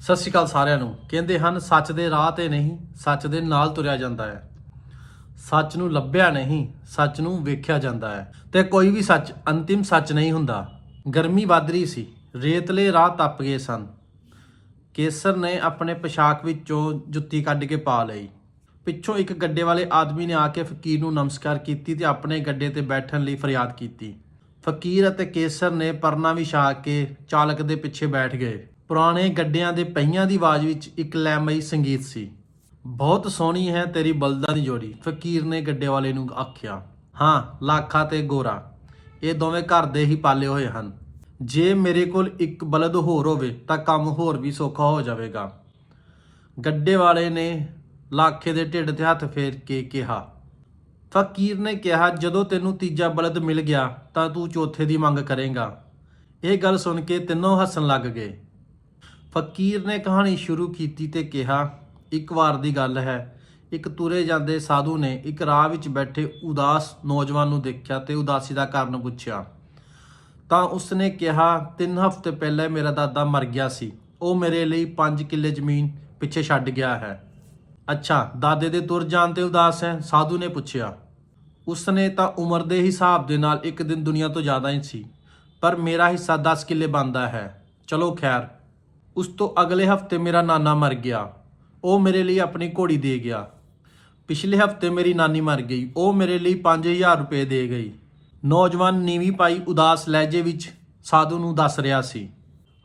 ਸਤਿ ਸ਼੍ਰੀ ਅਕਾਲ ਸਾਰਿਆਂ ਨੂੰ। ਕਹਿੰਦੇ ਹਨ, ਸੱਚ ਦੇ ਰਾਹ ਤੇ ਨਹੀਂ, ਸੱਚ ਦੇ ਨਾਲ ਤੁਰਿਆ ਜਾਂਦਾ ਹੈ। ਸੱਚ ਨੂੰ ਲੱਭਿਆ ਨਹੀਂ, ਸੱਚ ਨੂੰ ਵੇਖਿਆ ਜਾਂਦਾ ਹੈ। ਤੇ ਕੋਈ ਵੀ ਸੱਚ ਅੰਤਿਮ ਸੱਚ ਨਹੀਂ ਹੁੰਦਾ। ਗਰਮੀ ਵੱਧ ਰਹੀ ਸੀ। ਰੇਤਲੇ ਰਾਹ ਟੱਪ ਗਏ ਸਨ। ਕੇਸਰ ਨੇ ਆਪਣੇ ਪੋਸ਼ਾਕ ਵਿੱਚੋਂ ਜੁੱਤੀ ਕੱਢ ਕੇ ਪਾ ਲਈ। ਪਿੱਛੋਂ ਇੱਕ ਗੱਡੇ ਵਾਲੇ ਆਦਮੀ ਨੇ ਆ ਕੇ ਫਕੀਰ ਨੂੰ ਨਮਸਕਾਰ ਕੀਤੀ ਤੇ ਆਪਣੇ ਗੱਡੇ ਤੇ ਬੈਠਣ ਲਈ ਫਰਿਆਦ ਕੀਤੀ। ਫਕੀਰ ਅਤੇ ਕੇਸਰ ਨੇ ਪਰਨਾ ਵਿਛਾ ਕੇ ਚਾਲਕ ਦੇ ਪਿੱਛੇ ਬੈਠ ਗਏ। ਪੁਰਾਣੇ ਗੱਡਿਆਂ ਦੇ ਪਹੀਆਂ ਦੀ ਆਵਾਜ਼ ਵਿੱਚ ਇੱਕ ਲੈਮਈ ਸੰਗੀਤ ਸੀ। ਬਹੁਤ ਸੋਹਣੀ ਹੈ ਤੇਰੀ ਬਲਦਾਂ ਦੀ ਜੋੜੀ, ਫਕੀਰ ਨੇ ਗੱਡੇ ਵਾਲੇ ਨੂੰ ਆਖਿਆ। ਹਾਂ, ਲਾਖਾ ਤੇ ਗੋਰਾ। ਇਹ ਦੋਵੇਂ ਘਰ ਦੇ ਹੀ ਪਾਲੇ ਹੋਏ ਹਨ। ਜੇ ਮੇਰੇ ਕੋਲ ਇੱਕ ਬਲਦ ਹੋਰ ਹੋਵੇ ਤਾਂ ਕੰਮ ਹੋਰ ਵੀ ਸੌਖਾ ਹੋ ਜਾਵੇਗਾ। ਗੱਡੇ ਵਾਲੇ ਨੇ ਲਾਖੇ ਦੇ ਢਿੱਡ ਤੇ ਹੱਥ ਫੇਰ ਕੇ ਕਿਹਾ। ਫਕੀਰ ਨੇ ਕਿਹਾ, ਜਦੋਂ ਤੈਨੂੰ ਤੀਜਾ ਬਲਦ ਮਿਲ ਗਿਆ ਤਾਂ ਤੂੰ ਚੌਥੇ ਦੀ ਮੰਗ ਕਰੇਗਾ। ਇਹ ਗੱਲ ਸੁਣ ਕੇ ਤਿੰਨੋਂ ਹੱਸਣ ਲੱਗ ਗਏ। ਫਕੀਰ ਨੇ ਕਹਾਣੀ ਸ਼ੁਰੂ ਕੀਤੀ ਤੇ ਕਿਹਾ, ਇੱਕ ਵਾਰ ਦੀ ਗੱਲ ਹੈ। ਇੱਕ ਤੁਰੇ ਜਾਂਦੇ ਸਾਧੂ ਨੇ ਇੱਕ ਰਾਹ ਵਿੱਚ ਬੈਠੇ ਉਦਾਸ ਨੌਜਵਾਨ ਨੂੰ ਦੇਖਿਆ ਤੇ ਉਦਾਸੀ ਦਾ ਕਾਰਨ ਪੁੱਛਿਆ। ਤਾਂ ਉਸਨੇ ਕਿਹਾ, ਤਿੰਨ ਹਫ਼ਤੇ ਪਹਿਲਾਂ ਮੇਰਾ ਦਾਦਾ ਮਰ ਗਿਆ ਸੀ। ਉਹ ਮੇਰੇ ਲਈ 5 ਕਿੱਲੇ ਜ਼ਮੀਨ ਪਿੱਛੇ ਛੱਡ ਗਿਆ ਹੈ। ਅੱਛਾ, ਦਾਦੇ ਦੇ ਤੁਰ ਜਾਣ ਤੇ ਉਦਾਸ ਹੈ? ਸਾਧੂ ਨੇ ਪੁੱਛਿਆ। ਉਸਨੇ ਤਾਂ ਉਮਰ ਦੇ ਹਿਸਾਬ ਦੇ ਨਾਲ ਇੱਕ ਦਿਨ ਦੁਨੀਆ ਤੋਂ ਜ਼ਿਆਦਾ ਹੀ ਸੀ, ਪਰ ਮੇਰਾ ਹਿੱਸਾ 10 ਕਿੱਲੇ ਬਣਦਾ ਹੈ। ਚਲੋ ਖੈਰ ਉਸ ਤੋਂ ਅਗਲੇ ਹਫ਼ਤੇ ਮੇਰਾ ਨਾਨਾ ਮਰ ਗਿਆ। ਉਹ ਮੇਰੇ ਲਈ ਆਪਣੀ ਘੋੜੀ ਦੇ ਗਿਆ। ਪਿਛਲੇ ਹਫ਼ਤੇ ਮੇਰੀ ਨਾਨੀ ਮਰ ਗਈ। ਉਹ ਮੇਰੇ ਲਈ 5000 ਰੁਪਏ ਦੇ ਗਈ। ਨੌਜਵਾਨ ਨੀਵੀਂ ਪਾਈ ਉਦਾਸ ਲਹਿਜੇ ਵਿੱਚ ਸਾਧੂ ਨੂੰ ਦੱਸ ਰਿਹਾ ਸੀ,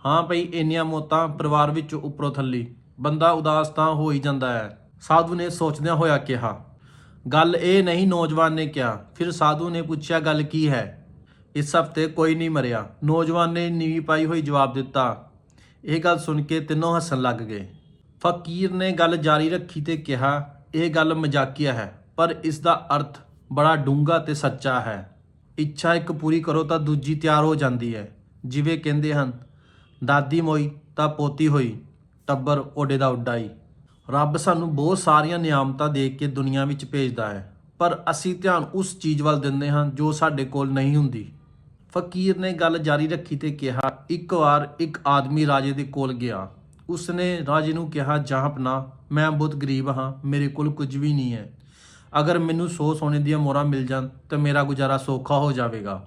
ਹਾਂ ਭਈ, ਇੰਨੀਆਂ ਮੌਤਾਂ ਪਰਿਵਾਰ ਵਿੱਚ ਉੱਪਰੋਂ ਥੱਲੀ। ਬੰਦਾ ਉਦਾਸ ਤਾਂ ਹੋ ਹੀ ਜਾਂਦਾ ਹੈ। ਸਾਧੂ ਨੇ ਸੋਚਦਿਆਂ ਹੋਇਆ ਕਿਹਾ, ਗੱਲ ਇਹ ਨਹੀਂ, ਨੌਜਵਾਨ ਨੇ ਕਿਹਾ। ਫਿਰ ਸਾਧੂ ਨੇ ਪੁੱਛਿਆ, ਗੱਲ ਕੀ ਹੈ? ਇਸ ਹਫ਼ਤੇ ਕੋਈ ਨਹੀਂ ਮਰਿਆ। ਨੌਜਵਾਨ ਨੇ ਨੀਵੀਂ ਪਾਈ ਹੋਈ ਜਵਾਬ ਦਿੱਤਾ ਇਹ ਗੱਲ ਸੁਣ ਕੇ ਤਿੰਨੋਂ ਹੱਸਣ ਲੱਗ ਗਏ। ਫਕੀਰ ਨੇ ਗੱਲ ਜਾਰੀ ਰੱਖੀ ਤੇ ਕਿਹਾ, ਇਹ ਗੱਲ ਮਜ਼ਾਕੀਆ ਹੈ, ਪਰ ਇਸ ਦਾ ਅਰਥ ਬੜਾ ਡੂੰਘਾ ਤੇ ਸੱਚਾ ਹੈ। ਇੱਛਾ ਇੱਕ ਪੂਰੀ ਕਰੋ ਤਾਂ ਦੂਜੀ ਤਿਆਰ ਹੋ ਜਾਂਦੀ ਹੈ। ਜਿਵੇਂ ਕਹਿੰਦੇ ਹਨ, ਦਾਦੀ ਮੋਈ ਤਾਂ ਪੋਤੀ ਹੋਈ, ਟੱਬਰ ਓਡੇ ਦਾ ਉੱਡਾ ਰੱਬ ਸਾਨੂੰ ਬਹੁਤ ਸਾਰੀਆਂ ਨਿਆਮਤਾਂ ਦੇ ਕੇ ਦੁਨੀਆ ਵਿੱਚ ਭੇਜਦਾ ਹੈ, ਪਰ ਅਸੀਂ ਧਿਆਨ ਉਸ ਚੀਜ਼ ਵੱਲ ਦਿੰਦੇ ਹਾਂ ਜੋ ਸਾਡੇ ਕੋਲ ਨਹੀਂ ਹੁੰਦੀ। ਫਕੀਰ ਨੇ ਗੱਲ ਜਾਰੀ ਰੱਖੀ ਤੇ ਕਿਹਾ, ਇੱਕ ਵਾਰ ਇੱਕ ਆਦਮੀ ਰਾਜੇ ਦੇ ਕੋਲ ਗਿਆ। ਉਸਨੇ ਰਾਜੇ ਨੂੰ ਕਿਹਾ ਜਹਾਂਪਨਾ ਮੈਂ ਬਹੁਤ ਗਰੀਬ ਹਾਂ, ਮੇਰੇ ਕੋਲ ਕੁਝ ਵੀ ਨਹੀਂ ਹੈ। ਅਗਰ ਮੈਨੂੰ 100 ਸੋਨੇ ਦੀਆਂ ਮੋਹਰਾਂ ਮਿਲ ਜਾਣ, ਤਾਂ ਮੇਰਾ ਗੁਜ਼ਾਰਾ ਸੌਖਾ ਹੋ ਜਾਵੇਗਾ।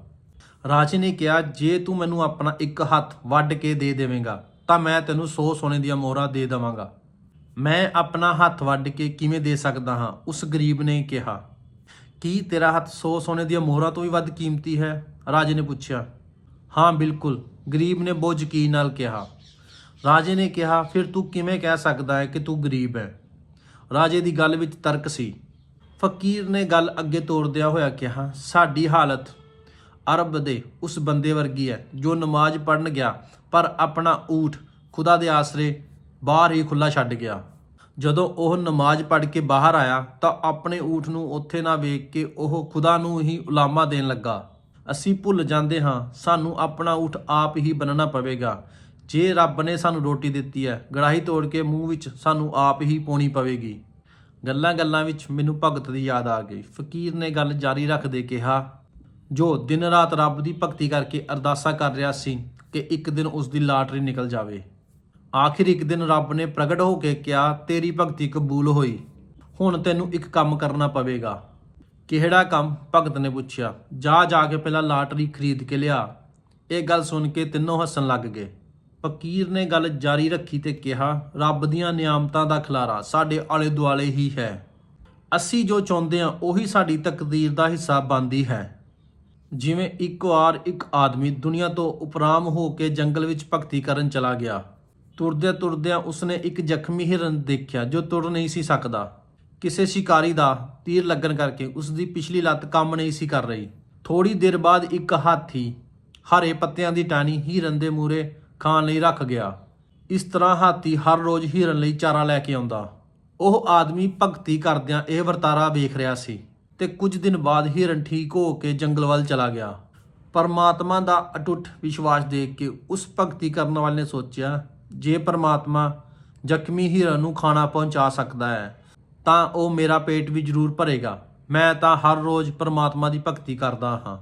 ਰਾਜੇ ਨੇ ਕਿਹਾ, ਜੇ ਤੂੰ ਮੈਨੂੰ ਆਪਣਾ ਇੱਕ ਹੱਥ ਵੱਢ ਕੇ ਦੇ ਦੇਵੇਂਗਾ, ਤਾਂ ਮੈਂ ਤੈਨੂੰ 100 ਸੋਨੇ ਦੀਆਂ ਮੋਹਰਾਂ ਦੇ ਦੇਵਾਂਗਾ। ਮੈਂ ਆਪਣਾ ਹੱਥ ਵੱਢ ਕੇ ਕਿਵੇਂ ਦੇ ਸਕਦਾ ਹਾਂ? ਉਸ ਗਰੀਬ ਨੇ ਕਿਹਾ, ਕੀ ਤੇਰਾ ਹੱਥ 100 ਸੋਨੇ ਦੀਆਂ ਮੋਹਰਾਂ ਤੋਂ ਵੀ ਵੱਧ ਕੀਮਤੀ ਹੈ? ਰਾਜੇ ਨੇ ਪੁੱਛਿਆ, ਹਾਂ, ਬਿਲਕੁਲ, ਗਰੀਬ ਨੇ ਬਹੁਤ ਯਕੀਨ ਨਾਲ ਕਿਹਾ? ਰਾਜੇ ਨੇ ਕਿਹਾ, ਫਿਰ ਤੂੰ ਕਿਵੇਂ ਕਹਿ ਸਕਦਾ ਹੈ ਕਿ ਤੂੰ ਗਰੀਬ ਹੈ? ਰਾਜੇ ਦੀ ਗੱਲ ਵਿੱਚ ਤਰਕ ਸੀ। ਫਕੀਰ ਨੇ ਗੱਲ ਅੱਗੇ ਤੋਰਦਿਆਂ ਹੋਇਆ ਕਿਹਾ, ਸਾਡੀ ਹਾਲਤ ਅਰਬ ਦੇ ਉਸ ਬੰਦੇ ਵਰਗੀ ਹੈ ਜੋ ਨਮਾਜ਼ ਪੜਨ ਗਿਆ, ਪਰ ਆਪਣਾ ਊਠ ਖੁਦਾ ਦੇ ਆਸਰੇ ਬਾਹਰ ਹੀ ਖੁੱਲਾ ਛੱਡ ਗਿਆ। ਜਦੋਂ ਉਹ ਨਮਾਜ਼ ਪੜ੍ਹ ਕੇ ਬਾਹਰ ਆਇਆ, ਤਾਂ ਆਪਣੇ ਊਠ ਨੂੰ ਉੱਥੇ ਨਾ ਵੇਖ ਕੇ ਉਹ ਖੁਦਾ ਨੂੰ ਹੀ ਉਲਾਮਾ ਦੇਣ ਲੱਗਾ। ਅਸੀਂ ਭੁੱਲ ਜਾਂਦੇ ਹਾਂ, ਸਾਨੂੰ ਆਪਣਾ ਊਠ ਆਪ ਹੀ ਬੰਨਣਾ ਪਵੇਗਾ। ਜੇ ਰੱਬ ਨੇ ਸਾਨੂੰ ਰੋਟੀ ਦਿੱਤੀ ਹੈ, ਗੜਾਹੀ ਤੋੜ ਕੇ ਮੂੰਹ ਵਿੱਚ ਸਾਨੂੰ ਆਪ ਹੀ ਪਾਉਣੀ ਪਵੇਗੀ। ਗੱਲਾਂ ਗੱਲਾਂ ਵਿੱਚ ਮੈਨੂੰ ਭਗਤ ਦੀ ਯਾਦ ਆ ਗਈ। ਫਕੀਰ ਨੇ ਗੱਲ ਜਾਰੀ ਰੱਖਦੇ ਕਿਹਾ, ਜੋ ਦਿਨ ਰਾਤ ਰੱਬ ਦੀ ਭਗਤੀ ਕਰਕੇ ਅਰਦਾਸਾਂ ਕਰ ਰਿਹਾ ਸੀ ਕਿ ਇੱਕ ਦਿਨ ਉਸ ਦੀ ਲਾਟਰੀ ਨਿਕਲ ਜਾਵੇ। ਆਖਿਰ ਇੱਕ ਦਿਨ ਰੱਬ ਨੇ ਪ੍ਰਗਟ ਹੋ ਕੇ ਕਿਹਾ, ਤੇਰੀ ਭਗਤੀ ਕਬੂਲ ਹੋਈ। ਹੁਣ ਤੈਨੂੰ ਇੱਕ ਕੰਮ ਕਰਨਾ ਪਵੇਗਾ। ਕਿਹੜਾ ਕੰਮ ਭਗਤ ਨੇ ਪੁੱਛਿਆ? ਜਾ ਜਾ ਕੇ ਪਹਿਲਾਂ ਲਾਟਰੀ ਖਰੀਦ ਕੇ ਲਿਆ। ਇਹ ਗੱਲ ਸੁਣ ਕੇ ਤਿੰਨੋਂ ਹੱਸਣ ਲੱਗ ਗਏ। ਫਕੀਰ ਨੇ ਗੱਲ ਜਾਰੀ ਰੱਖੀ ਤੇ ਕਿਹਾ, ਰੱਬ ਦੀਆਂ ਨਿਆਮਤਾਂ ਦਾ ਖਲਾਰਾ ਸਾਡੇ ਆਲੇ ਦੁਆਲੇ ਹੀ ਹੈ। ਅਸੀਂ ਜੋ ਚਾਹੁੰਦੇ ਹਾਂ, ਉਹੀ ਸਾਡੀ ਤਕਦੀਰ ਦਾ ਹਿੱਸਾ ਬਣਦੀ ਹੈ। ਜਿਵੇਂ ਇੱਕ ਵਾਰ ਇੱਕ ਆਦਮੀ ਦੁਨੀਆ ਤੋਂ ਉਪਰਾਮ ਹੋ ਕੇ ਜੰਗਲ ਵਿੱਚ ਭਗਤੀ ਕਰਨ ਚਲਾ ਗਿਆ। ਤੁਰਦਿਆਂ ਤੁਰਦਿਆਂ ਉਸਨੇ ਇੱਕ ਜ਼ਖਮੀ ਹਿਰਨ ਦੇਖਿਆ, ਜੋ ਤੁਰ ਨਹੀਂ ਸੀ ਸਕਦਾ। ਕਿਸੇ ਸ਼ਿਕਾਰੀ ਦਾ ਤੀਰ ਲੱਗਣ ਕਰਕੇ ਉਸ ਦੀ ਪਿਛਲੀ ਲੱਤ ਕੰਮ ਨਹੀਂ ਸੀ ਕਰ ਰਹੀ। ਥੋੜੀ ਦੇਰ ਬਾਅਦ ਇੱਕ ਹਾਥੀ ਹਰੇ ਪੱਤਿਆਂ ਦੀ ਟਾਹਣੀ ਹਿਰਨ ਦੇ ਮੂਰੇ ਖਾਣ ਲਈ ਰੱਖ ਗਿਆ। ਇਸ ਤਰ੍ਹਾਂ ਹਾਥੀ ਹਰ ਰੋਜ਼ ਹਿਰਨ ਲਈ ਚਾਰਾ ਲੈ ਕੇ ਆਉਂਦਾ। ਉਹ ਆਦਮੀ ਭਗਤੀ ਕਰਦਿਆਂ ਇਹ ਵਰਤਾਰਾ ਵੇਖ ਰਿਹਾ ਸੀ ਤੇ ਕੁਝ ਦਿਨ ਬਾਅਦ ਹਿਰਨ ਠੀਕ ਹੋ ਕੇ ਜੰਗਲ ਵੱਲ ਚਲਾ ਗਿਆ। ਪਰਮਾਤਮਾ ਦਾ ਅਟੁੱਟ ਵਿਸ਼ਵਾਸ ਦੇਖ ਕੇ ਉਸ ਭਗਤੀ ਕਰਨ ਵਾਲੇ ਨੇ ਸੋਚਿਆ, ਜੇ ਪਰਮਾਤਮਾ ਜ਼ਖਮੀ ਹਿਰਨ ਨੂੰ ਖਾਣਾ ਪਹੁੰਚਾ ਸਕਦਾ ਹੈ ਤਾਂ ਉਹ ਮੇਰਾ ਪੇਟ ਵੀ ਜ਼ਰੂਰ ਭਰੇਗਾ। ਮੈਂ ਤਾਂ ਹਰ ਰੋਜ਼ ਪਰਮਾਤਮਾ ਦੀ ਭਗਤੀ ਕਰਦਾ ਹਾਂ।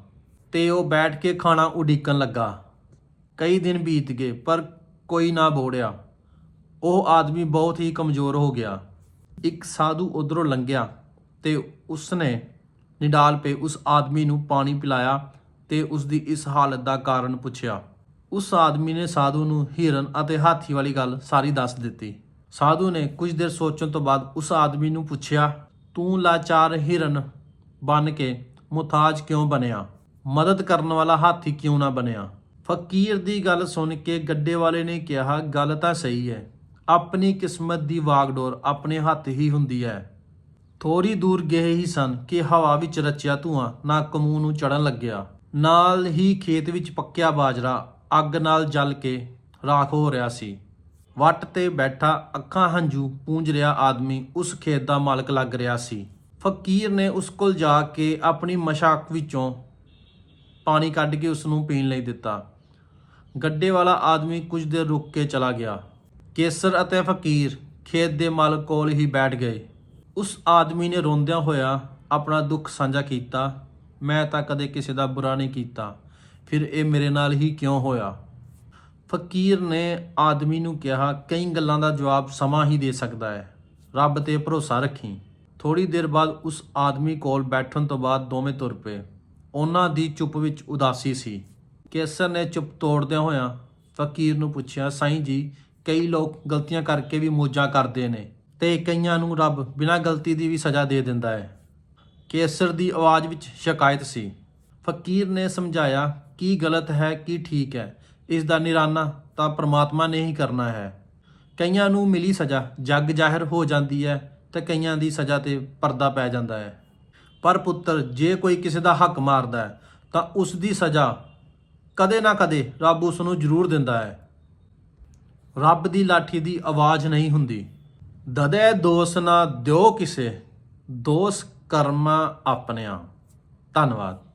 ਤੇ ਉਹ ਬੈਠ ਕੇ ਖਾਣਾ ਉਡੀਕਣ ਲੱਗਾ। ਕਈ ਦਿਨ ਬੀਤ ਗਏ, ਪਰ ਕੋਈ ਨਾ ਬੋੜਿਆ। ਉਹ ਆਦਮੀ ਬਹੁਤ ਹੀ ਕਮਜ਼ੋਰ ਹੋ ਗਿਆ। ਇੱਕ ਸਾਧੂ ਉਧਰੋਂ ਲੰਘਿਆ ਤੇ ਉਸਨੇ ਨਿਡਾਲ ਪੇ ਉਸ ਆਦਮੀ ਨੂੰ ਪਾਣੀ ਪਿਲਾਇਆ ਤੇ ਉਸ ਦੀ ਇਸ ਹਾਲਤ ਦਾ ਕਾਰਨ ਪੁੱਛਿਆ। ਉਸ ਆਦਮੀ ਨੇ ਸਾਧੂ ਨੂੰ ਹਿਰਨ ਅਤੇ ਹਾਥੀ ਵਾਲੀ ਗੱਲ ਸਾਰੀ ਦੱਸ ਦਿੱਤੀ। ਸਾਧੂ ਨੇ ਕੁਝ ਦੇਰ ਸੋਚਣ ਤੋਂ ਬਾਅਦ ਉਸ ਆਦਮੀ ਨੂੰ ਪੁੱਛਿਆ, ਤੂੰ ਲਾਚਾਰ ਹਿਰਨ ਬਣ ਕੇ ਮੁਤਾਜ ਕਿਉਂ ਬਣਿਆ? ਮਦਦ ਕਰਨ ਵਾਲਾ ਹਾਥੀ ਕਿਉਂ ਨਾ ਬਣਿਆ? ਫਕੀਰ ਦੀ ਗੱਲ ਸੁਣ ਕੇ ਗੱਡੇ ਵਾਲੇ ਨੇ ਕਿਹਾ, ਗੱਲ ਤਾਂ ਸਹੀ ਹੈ। ਆਪਣੀ ਕਿਸਮਤ ਦੀ ਵਾਗਡੋਰ ਆਪਣੇ ਹੱਥ ਹੀ ਹੁੰਦੀ ਹੈ। ਥੋੜੀ ਦੂਰ ਗਏ ਹੀ ਸਨ ਕਿ ਹਵਾ ਵਿੱਚ ਰਚਿਆ ਧੂਆਂ, ਨਾ ਮੂੰਹ ਨੂੰ ਚੜਨ ਲੱਗਿਆ। ਨਾਲ ਹੀ ਖੇਤ ਵਿੱਚ ਪੱਕਿਆ ਬਾਜਰਾ ਅੱਗ ਨਾਲ ਜਲ ਕੇ ਰਾਖ ਹੋ ਰਿਹਾ ਸੀ। ਵੱਟ ਤੇ ਬੈਠਾ ਅੱਖਾਂ ਹੰਝੂ ਪੂੰਝ ਰਿਹਾ ਆਦਮੀ ਉਸ ਖੇਤ ਦਾ ਮਾਲਕ ਲੱਗ ਰਿਹਾ ਸੀ। ਫਕੀਰ ਨੇ ਉਸ ਕੋਲ ਜਾ ਕੇ ਆਪਣੀ ਮਸ਼ਾਕ ਵਿੱਚੋਂ ਪਾਣੀ ਕੱਢ ਕੇ ਉਸ ਨੂੰ ਪੀਣ ਲਈ ਦਿੱਤਾ। ਗੱਡੇ ਵਾਲਾ ਆਦਮੀ ਕੁਝ ਦੇਰ ਰੁਕ ਕੇ ਚਲਾ ਗਿਆ। ਕੇਸਰ ਅਤੇ ਫਕੀਰ ਖੇਤ ਦੇ ਮਾਲਕ ਕੋਲ ਹੀ ਬੈਠ ਗਏ। ਉਸ ਆਦਮੀ ਨੇ ਰੋਂਦਿਆਂ ਹੋਇਆ ਆਪਣਾ ਦੁੱਖ ਸਾਂਝਾ ਕੀਤਾ, ਮੈਂ ਤਾਂ ਕਦੇ ਕਿਸੇ ਦਾ ਬੁਰਾ ਨਹੀਂ ਕੀਤਾ। ਫਿਰ ਇਹ ਮੇਰੇ ਨਾਲ ਹੀ ਕਿਉਂ ਹੋਇਆ? ਫਕੀਰ ਨੇ ਆਦਮੀ ਨੂੰ ਕਿਹਾ, ਕਈ ਗੱਲਾਂ ਦਾ ਜਵਾਬ ਸਮਾਂ ਹੀ ਦੇ ਸਕਦਾ ਹੈ। ਰੱਬ ਤੇ ਭਰੋਸਾ ਰੱਖੀ। ਥੋੜੀ ਦੇਰ ਬਾਅਦ ਉਸ ਆਦਮੀ ਕੋਲ ਬੈਠਣ ਤੋਂ ਬਾਅਦ ਦੋਵੇਂ ਤੁਰ ਪਏ। ਉਹਨਾਂ ਦੀ ਚੁੱਪ ਵਿੱਚ ਉਦਾਸੀ ਸੀ। ਕੇਸਰ ਨੇ ਚੁੱਪ ਤੋੜਦਿਆਂ ਹੋਇਆਂ ਫਕੀਰ ਨੂੰ ਪੁੱਛਿਆ, ਸਾਈਂ ਜੀ, ਕਈ ਲੋਕ ਗਲਤੀਆਂ ਕਰਕੇ ਵੀ ਮੋਜਾਂ ਕਰਦੇ ਨੇ ਤੇ ਕਈਆਂ ਨੂੰ ਰੱਬ ਬਿਨਾਂ ਗਲਤੀ ਦੀ ਵੀ ਸਜ਼ਾ ਦੇ ਦਿੰਦਾ ਹੈ। ਕੇਸਰ ਦੀ ਆਵਾਜ਼ ਵਿੱਚ ਸ਼ਿਕਾਇਤ ਸੀ। ਫਕੀਰ ਨੇ ਸਮਝਾਇਆ, ਕੀ ਗਲਤ ਹੈ, ਕੀ ਠੀਕ ਹੈ? ਇਸ ਦਾ ਨਿਰਾਨਾ ਤਾਂ ਪ੍ਰਮਾਤਮਾ ਨੇ ਹੀ ਕਰਨਾ ਹੈ। ਕਈਆਂ ਨੂੰ ਮਿਲੀ ਸਜ਼ਾ, ਜੱਗ ਜ਼ਾਹਿਰ ਹੋ ਜਾਂਦੀ ਹੈ ਤੇ ਕਈਆਂ ਦੀ ਸਜ਼ਾ ਤੇ ਪਰਦਾ ਪੈ ਜਾਂਦਾ ਹੈ। ਪਰ ਪੁੱਤਰ, ਜੇ ਕੋਈ ਕਿਸੇ ਦਾ ਹੱਕ ਮਾਰਦਾ ਹੈ, ਤਾਂ ਉਸ ਦੀ ਸਜ਼ਾ ਕਦੇ ਨਾ ਕਦੇ ਰੱਬ ਉਸ ਨੂੰ ਜ਼ਰੂਰ ਦਿੰਦਾ ਹੈ। ਰੱਬ ਦੀ ਲਾਠੀ ਦੀ ਆਵਾਜ਼ ਨਹੀਂ ਹੁੰਦੀ। ਦਦੇ ਦੋਸ ਨਾ ਦਿਓ ਕਿਸੇ, ਦੋਸ ਕਰਮਾ ਆਪਣਿਆਂ। ਧੰਨਵਾਦ।